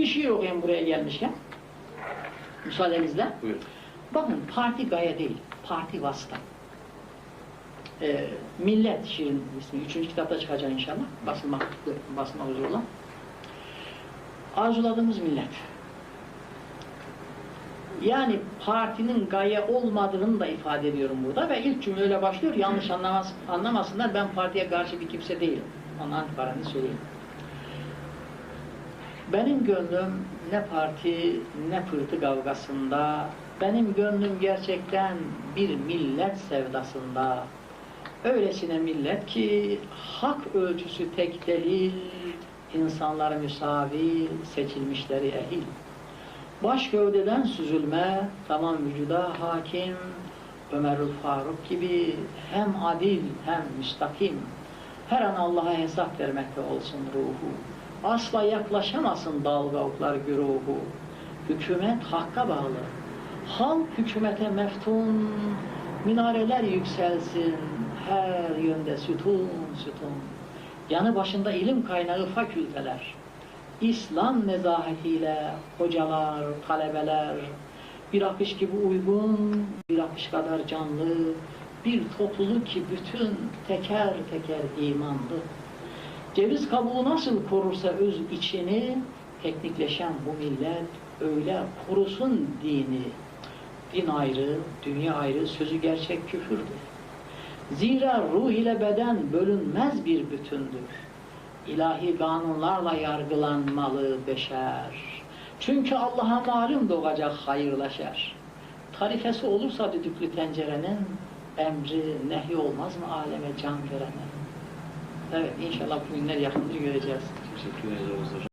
Bir şiir okuyayım buraya gelmişken. Müsaadenizle. Buyurun. Bakın parti gaye değil, parti vasıta. Ee, Millet şiirin ismi. Üçüncü kitapta çıkacak inşallah. Basılmak, basılmak üzere olan. Arzuladığımız millet. Yani partinin gaye olmadığını da ifade ediyorum burada ve ilk cümle öyle başlıyor. Yanlış anlamaz, anlamasınlar. Ben partiye karşı bir kimse değilim. Ondan itibaren söyleyeyim. Benim gönlüm ne parti ne pırtı kavgasında, benim gönlüm gerçekten bir millet sevdasında. Öylesine millet ki hak ölçüsü tek delil, insanlar müsavi, seçilmişleri ehil. Baş gövdeden süzülme, tamam vücuda hakim, Ömerül Faruk gibi hem adil hem müstakim. Her an Allah'a hesap vermekte olsun ruhu. Asla yaklaşamasın dalga oklar güruhu. Hükümet hakka bağlı. Halk hükümete meftun. Minareler yükselsin. Her yönde sütun sütun. Yanı başında ilim kaynağı fakülteler. İslam nezahetiyle hocalar, talebeler, bir akış gibi uygun, bir akış kadar canlı, bir topluluk ki bütün teker teker imanlı. Ceviz kabuğu nasıl korursa öz içini, teknikleşen bu millet öyle korusun dini. Din ayrı, dünya ayrı, sözü gerçek küfürdür. Zira ruh ile beden bölünmez bir bütündür. İlahi kanunlarla yargılanmalı beşer. Çünkü Allah'a malum doğacak hayırla şer. Tarifesi olursa düdüklü tencerenin emri nehi olmaz mı aleme can verene? Evet inşallah bu günler yakındır göreceğiz. Teşekkür ederiz hocam.